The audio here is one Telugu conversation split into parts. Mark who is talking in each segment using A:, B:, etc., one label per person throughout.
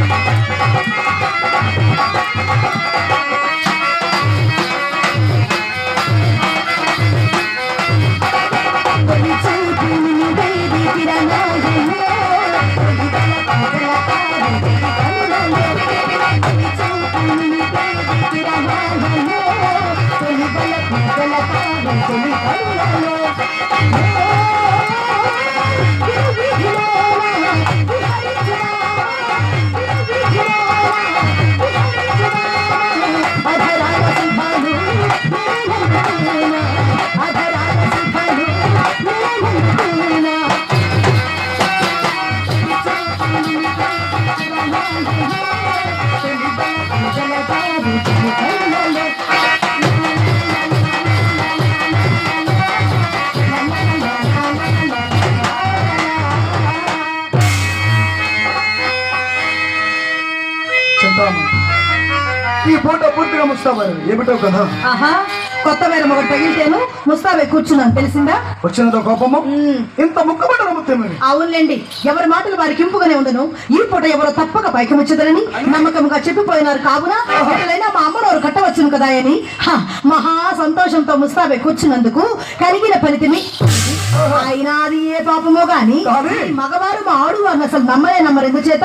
A: చింతామణి ముస్తాబారు ఏమిటో కదా?
B: ఆహా కొత్త వేరం ఒకటి తగిలితేను ముస్తాబే కూర్చున్నాను తెలిసిందా?
A: వచ్చినదో కోపము. ఇంత
B: అవునులేండి ఎవరి మాటలు వారికి ఇంపుగానే ఉండను ఈ పూట ఎవరో తప్పక పైకి ముచ్చదరని నమ్మకంగా చెప్పిపోయినారు కావున ఎట్లయినా మా అమ్మనోరు కట్టవచ్చును కదా అని. హ, మహా సంతోషంతో ముస్తాబే కూర్చున్నందుకు కలిగిన ఫలితమే అయినా అది ఏ పాపమో గాని మగవారు మా ఆడువారిని అసలు నమ్మలే నమ్మరు ఎందుచేత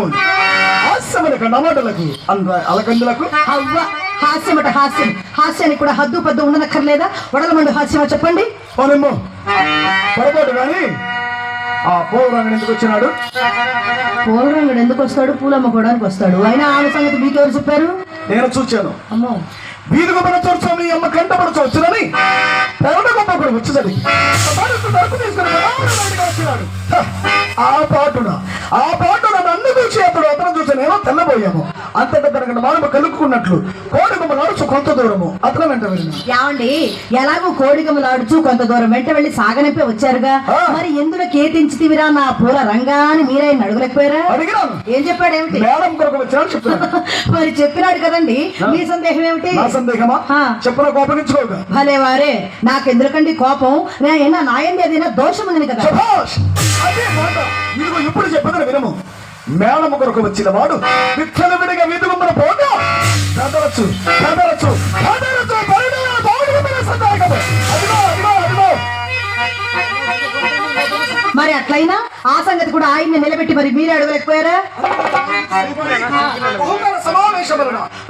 A: హాస్యములకు నమాటలకు అంద అలకందులకు.
B: అవ్వ హాస్యమట హాస్యం. హాస్యానికి కూడా హద్దు పద్దు ఉండనక్కర్లేదా? వడలమండు హాస్యమా చెప్పండి?
A: పోనమ్మో. పొరపాటు కానీ ఆ పోవరాంగడు ఎందుకు వచ్చినాడు?
B: పూలరంగుడు ఎందుకు వస్తాడు? పూలు అమ్ముకోవడానికి వస్తాడు. అయినా ఆమె సంగతి మీకెవరు చెప్పారు?
A: నేను చూచాను.
B: అమ్మో.
A: వీధి గొప్ప చూర్చో మీ అమ్మ కంటపడచ్చు వచ్చునని. పెరడ గొప్ప హ, ఆ పాటున ఆ చూసి అతను చూసి నేను తెల్లబోయాము. అంతటా తనకు మానవ కలుక్కున్నట్లు కోడి గుమ్మ నడుచు కొంత దూరము. అతను వెంట
B: ఏమండి ఎలాగో కోడిగమలాడుచు కొంత దూరం వెంట వెళ్ళి సాగనిపే వచ్చారుగా. మరి ఎందులో కేతించితివిరా నా పూల రంగాని మీరే అడుగులేకపోయారా? ఏం చెప్పాడు ఏమిటి
A: మేడం కొరకు వచ్చినాడు చెప్తున్నాను
B: మరి చెప్పినాడు కదండి. మీ సందేహం ఏమిటి
A: సందేహమా. చెప్పిన కోపగించుకోక.
B: భలే వారే నాకెందుకండి కోపం? నేను నాయంది అదేనా దోషం ఉంది కదా?
A: అదే మాట. ఇప్పుడు చెప్పదని వినము. మేళం కొరకు వచ్చిన వాడు విత్తన విడిగా వీధుగుమ్మన పోగా అదిగో
B: మరి అట్లయినా ఆ సంగతి కూడా ఆయన్ని నిలబెట్టి మరి మీరే అడగలేకపోయారా?
A: సమావేశం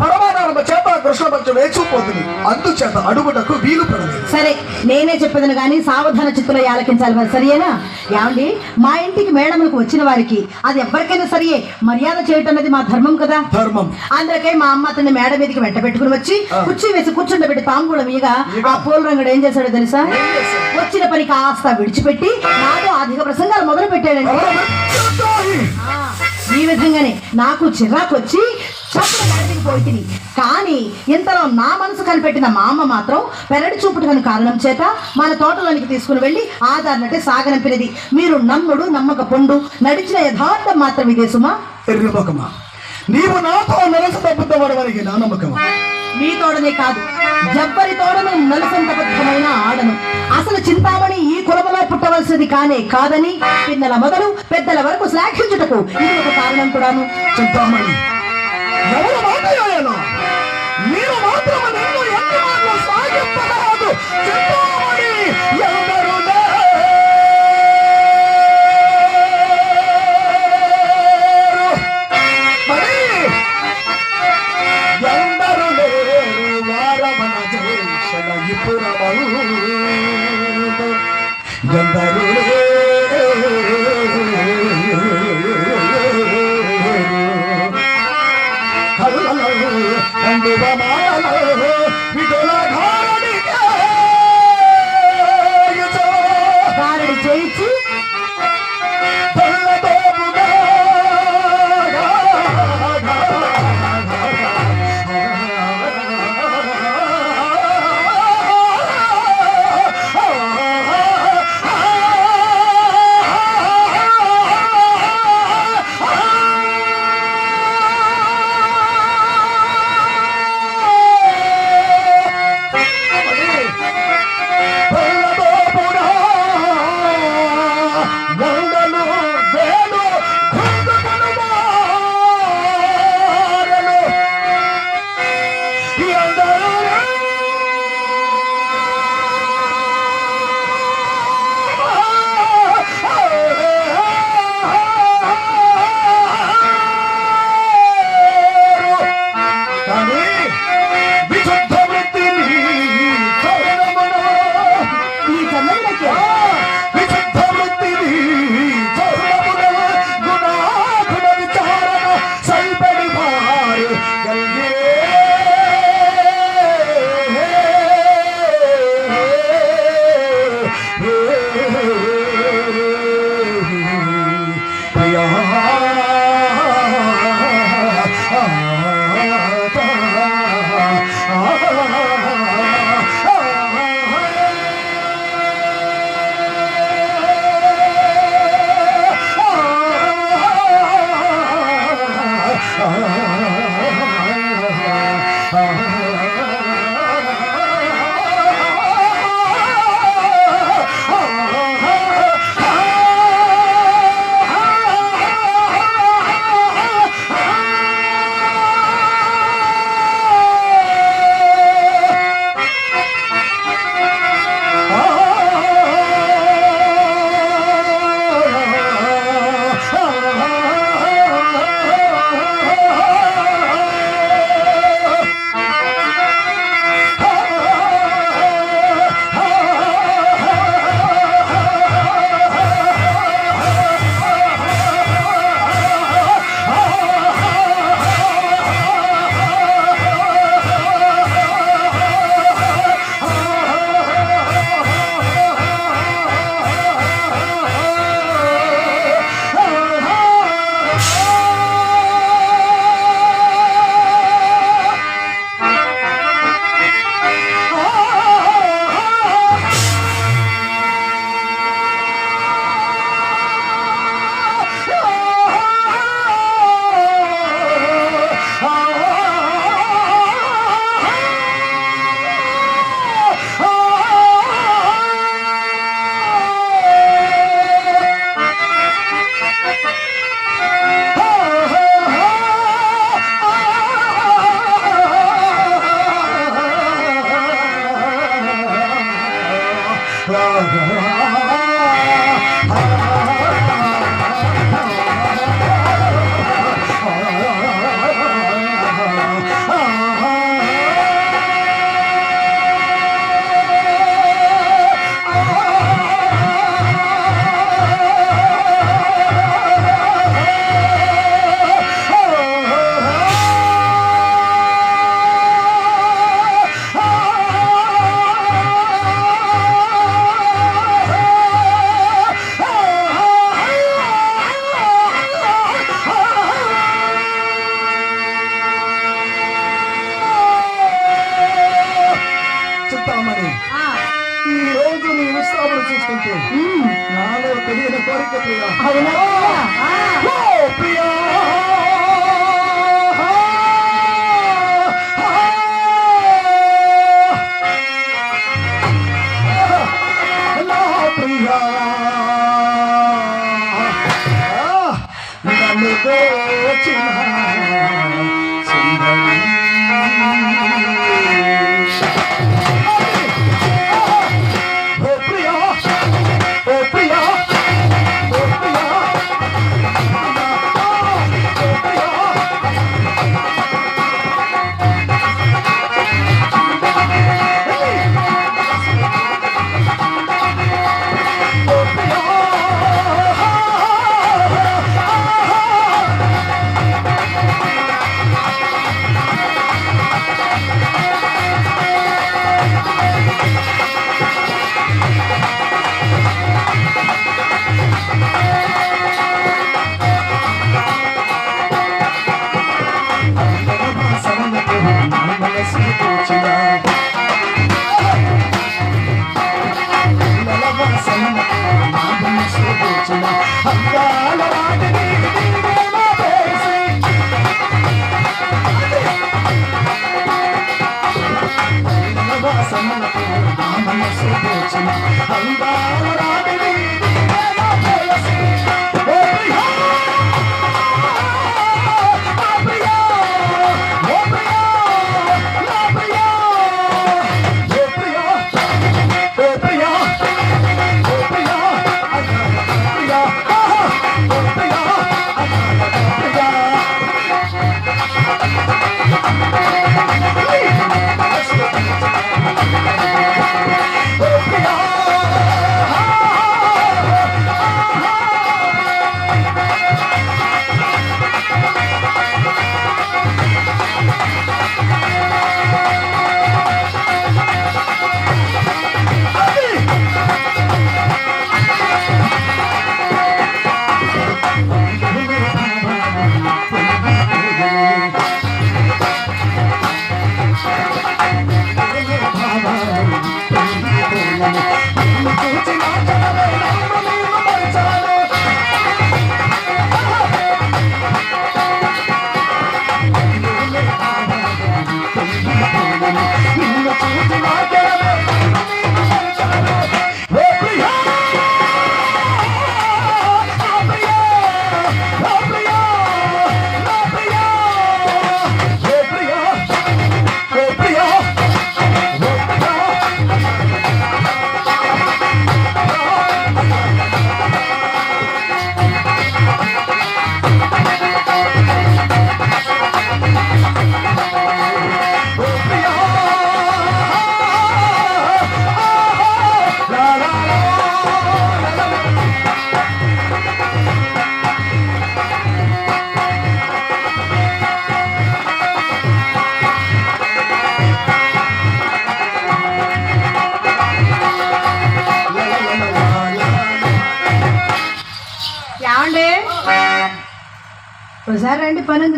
A: పరమానంద చేత కృష్ణ పంచ వేచిపోతుంది. అందుచేత అడుగుటకు వీలు పడలేదు.
B: సరే నేనే చెప్పేదను కానీ సావధాన చిత్తులో ఆలకించాలి మరి సరియేనా? ఏమండి? మా ఇంటికి మేడములకు వచ్చిన వారికి అది ఎవరికైనా సరియే. మర్యాద చేయటం అనేది మా ధర్మం కదా?
A: ధర్మం.
B: అందుకే మా అమ్మ అతన్ని మేడ మీదకి వెంట పెట్టుకుని వచ్చి కుర్చీ వేసి కూర్చుండబెట్టి తాంబూలం ఇక? ఆ పూల రంగుడు ఏం చేశాడో తెలుసా? వచ్చిన పని కాస్త విడిచిపెట్టి నాతో అధిక ప్రసంగాలు మొదలు పెట్టాడండి ఈ విధంగానే నాకు చిరాకు వచ్చి చప్పున బయటికి పోయి తిని కానీ ఇంతలో నా మనసు కనిపెట్టిన మా అమ్మ మాత్రం పెరడి చూపుటకు కారణం చేత మన తోటలోనికి తీసుకుని వెళ్ళి ఆధారనట్టే సాగనంపినది. మీరు నమ్ముడు నమ్మక పొండు నడిచిన యథార్థం మాత్రం ఇదే సుమా
A: ఎర్రి ముఖమా నీవు నాతో నరస తప్పుతావడమని నా నమ్మకమా?
B: మీ తోడనే కాదు ఎవ్వరి తోడను నలుసంత బద్ధమైన ఆడను. అసలు చింతామణి ఈ కులములో పుట్టవలసింది కానే కాదని పిన్నల మొదలు పెద్దల వరకు శ్లాఘించుటకు ఇది ఒక కారణం కూడాను.
A: చింతామణి ఎవరు మాట్లాడాను మీరు మాత్రం నిన్ను ఎన్ని మాటలు సాగిప్పరాదు ఎవరు ఎందరు లేరు వారమన చేసిన ఎందరు 爸爸。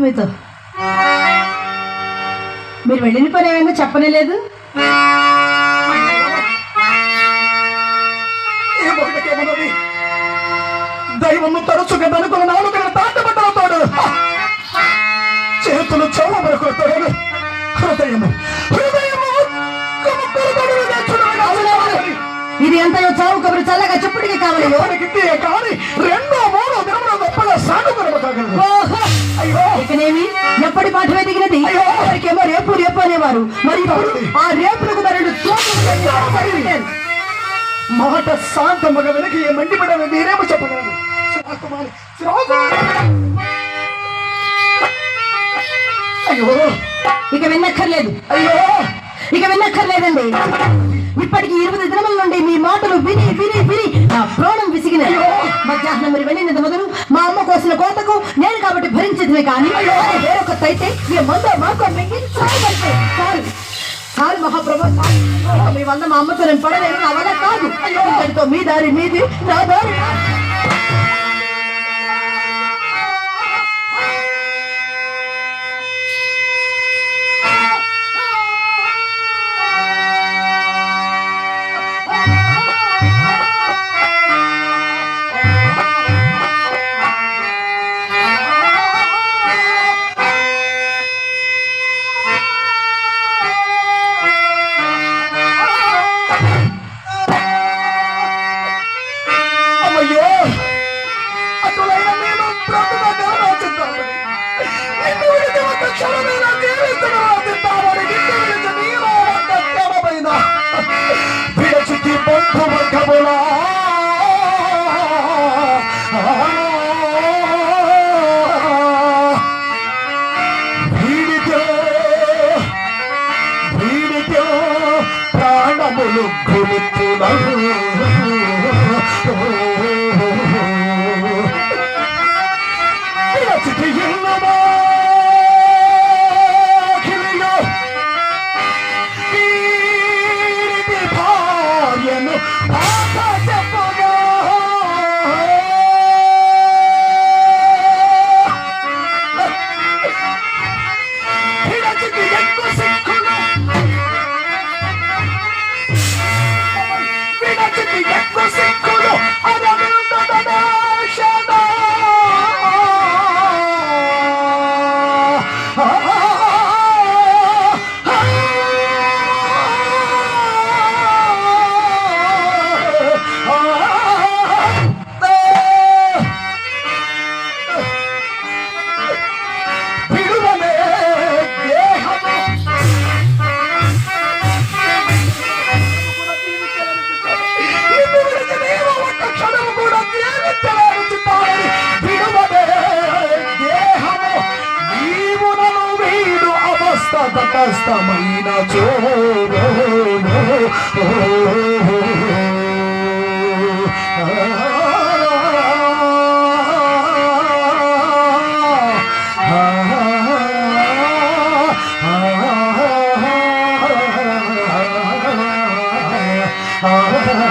A: మీతో. మీరు వెళ్ళిన పని ఏమైనా చెప్పనే లేదు?
B: దైవము తరచుగా నలుగురు నాలుగు తాటబట్టలతోడు చేతులు చెవు హృదయము.
A: ఇది ఎంత చావు కబురు చల్లగా చెప్పుడికి కావాలి.
B: ఎవరికి కాని రెండో మూడో దినముల గొప్పగా సాగు! అయ్యో
A: ఇకనేమి? ఎప్పటి పాఠమే దిగినది! ఎవరికేమో రేపు రేపు అనేవారు. మరి ఇప్పుడు ఆ రేపులకు మరడు
B: మాట శాంతముగా వెనక్కి ఏ మండిపడని మీరేమో చెప్పగలరు. అయ్యో!
A: ఇక విన్నక్కర్లేదు.
B: అయ్యో!
A: ఇక విన్నక్కర్లేదండి. ఇప్పటికి ఇరవై దినముల నుండి మీ మాటలు విని విని విని నా ప్రాణం విసిగిన మధ్యాహ్నం మీరు వెళ్ళినది మొదలు మా అమ్మ కోసిన కోతకు నేను కాబట్టి భరించదుమే కానీ అది వేరొక అయితే మీ మంద మాకు చాలు. చాలు మహాప్రభు. మీ వల్ల మా అమ్మతో నేను పడలేను నా వల్ల కాదు. మీ దారి మీది నా దారి Oh,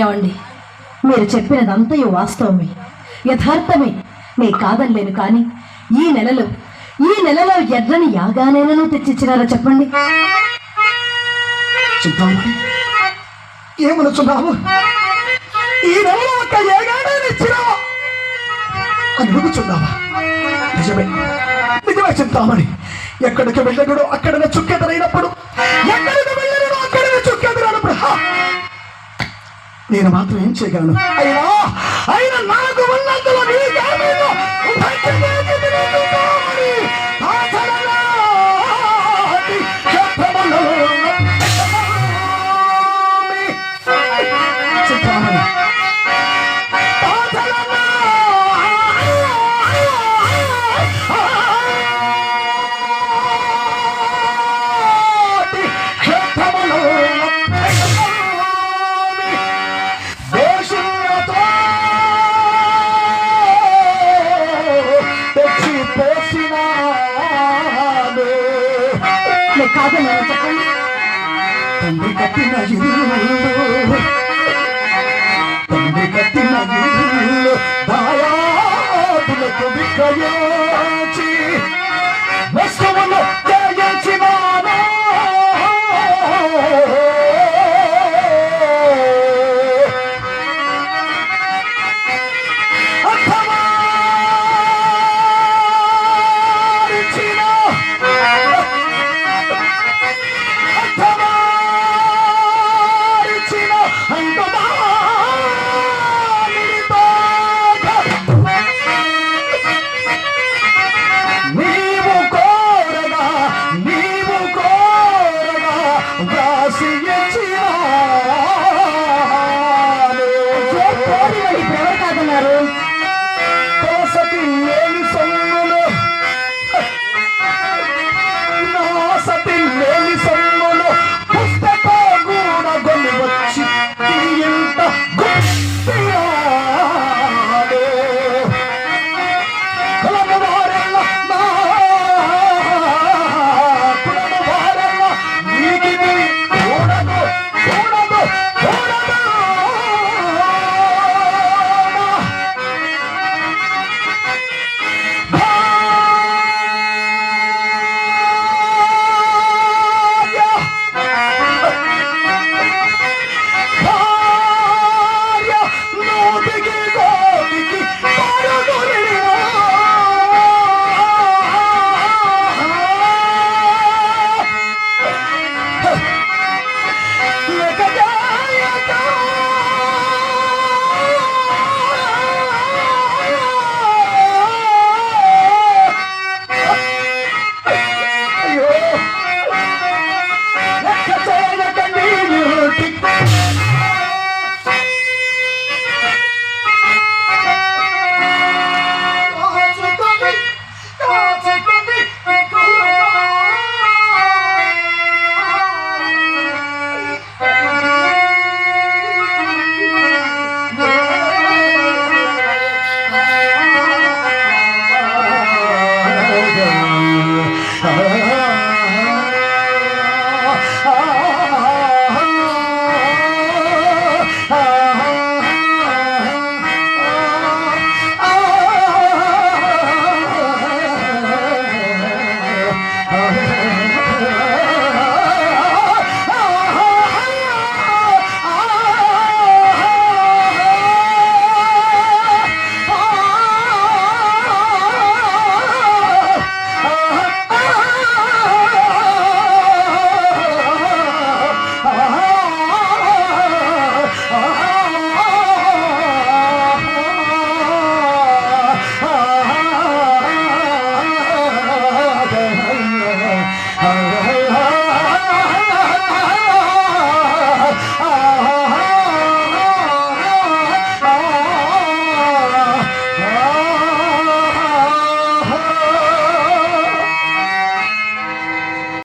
B: ఏమండి? మీరు చెప్పినదంతయు వాస్తవమే. యథార్థమే. నే కాదనలేను కానీ ఈ నెలలో ఈ నెలలో ఎర్రని యాగానేనను తెచ్చిచ్చినారా చెప్పండి?
A: చింతామణి ఏమనుచున్నావు ఈ నెలలో ఒక ఏగానే ఇచ్చినావా. అని అడుగుచున్నావా నిజమే. నిజమే చింతామణి ఎక్కడికి వెళ్ళగడు అక్కడ చుక్కెదరైనప్పుడు ఎక్కడికి నేను మాత్రం ఏం చేయగలను? అయ్యా! ఆయన నాకు ఉన్నంతలో
B: see you.